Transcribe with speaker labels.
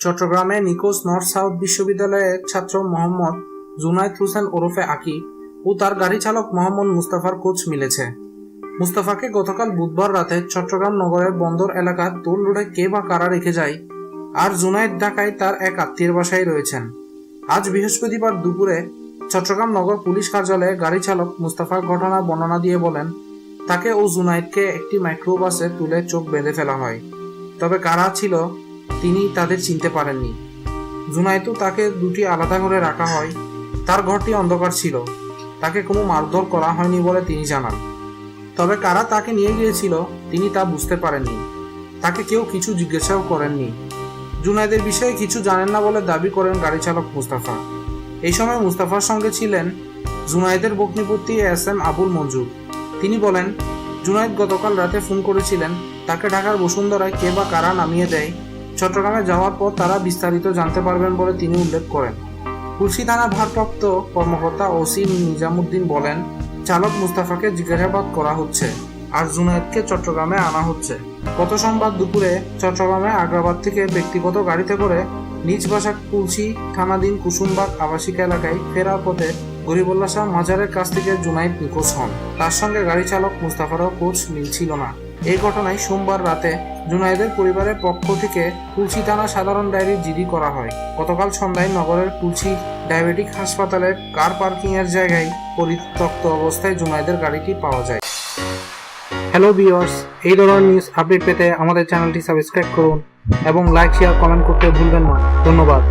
Speaker 1: চট্টগ্রামে নিকোজ north south বিশ্ববিদ্যালয়ের ছাত্র মোহাম্মদ জুনায়েদ হোসেন ওরফে আকি ও তার গাড়ি চালক মোহাম্মদ মুস্তাফার কোচ মিলেছে। মুস্তাফাকে গতকাল বুধবার রাতে চট্টগ্রাম নগরের বন্দর এলাকার তোল রোডে কে বা কারা রেখে যায়, আর জুনায়েদ ঢাকায় তার এক আত্মীয়ের বাসায় রয়েছেন। আজ বৃহস্পতিবার দুপুরে চট্টগ্রাম নগর পুলিশ কার্যালয়ে গাড়ি চালক মুস্তাফার ঘটনা বর্ণনা দিয়ে বলেন, তাকে ও জুনায়েদকে একটি মাইক্রোবাসে তুলে চোখ বেঁধে ফেলা হয়। তবে কারা ছিল তিনি তাদের চিনতে পারেননি। জুনাইতু তাকে দুটি আলাদা করে রাখা হয়। তার ঘরটি অন্ধকার ছিল। তাকে কোনো মারধর করা হয়নি বলে তিনি জানান। তবে কারা তাকে নিয়ে গিয়েছিল, তিনি তা বুঝতে পারেননি। তাকে কেউ কিছু জিজ্ঞাসাও করেননি। জুনাইদের বিষয়ে কিছু জানেন না বলে দাবি করেন গাড়ি চালক মুস্তাফা। এই সময় মুস্তাফার সঙ্গে ছিলেন জুনাইদের বগ্নিপতি এস এম আবুল মঞ্জুর। তিনি বলেন, জুনাইদ গতকাল রাতে ফোন করেছিলেন, তাকে ঢাকার বসুন্ধরায় কে বা কারা নামিয়ে দেয় চট্টগ্রামে যাওয়ার পর তারা বিস্তারিত জানতে পারবেন বলে তিনি উল্লেখ করেন। কুলসি থানা ভারপ্রাপ্ত কর্মকর্তা ওসি নিজামুদ্দিন বলেন, চালক মুস্তাফাকে জিজ্ঞাসাবাদ করা হচ্ছে আর জুনায়েদকে চট্টগ্রামে আনা হচ্ছে। গত সোমবার দুপুরে চট্টগ্রামে আগ্রাবাদ থেকে ব্যক্তিগত গাড়িতে করে নিজ বাসা কুলসি থানাধীন কুসুমবাগ আবাসিক এলাকায় ফেরার পথে গরিবুল্লাহ শাহ মাজারের কাছ থেকে জুনাইদ নিখোঁজ হন। তার সঙ্গে গাড়ি চালক মুস্তাফারও কোচ মিলছিল না। এই ঘটনায় সোমবার রাতে জুনাইদের পরিবারের পক্ষ থেকে তুলসী থানা সাধারণ ডায়েরি জিডি করা হয়। গতকাল সন্ধ্যায় নগরের তুলসী ডায়াবেটিক হাসপাতালের কার পার্কিং এর জায়গায় পরিত্যক্ত অবস্থায় জুনাইদের গাড়িটি পাওয়া যায়। হ্যালো ভিউয়ার্স, এই ধরনের নিউজ আপডেট পেতে আমাদের চ্যানেলটি সাবস্ক্রাইব করুন এবং লাইক, শেয়ার, কমেন্ট করতে ভুলবেন না। ধন্যবাদ।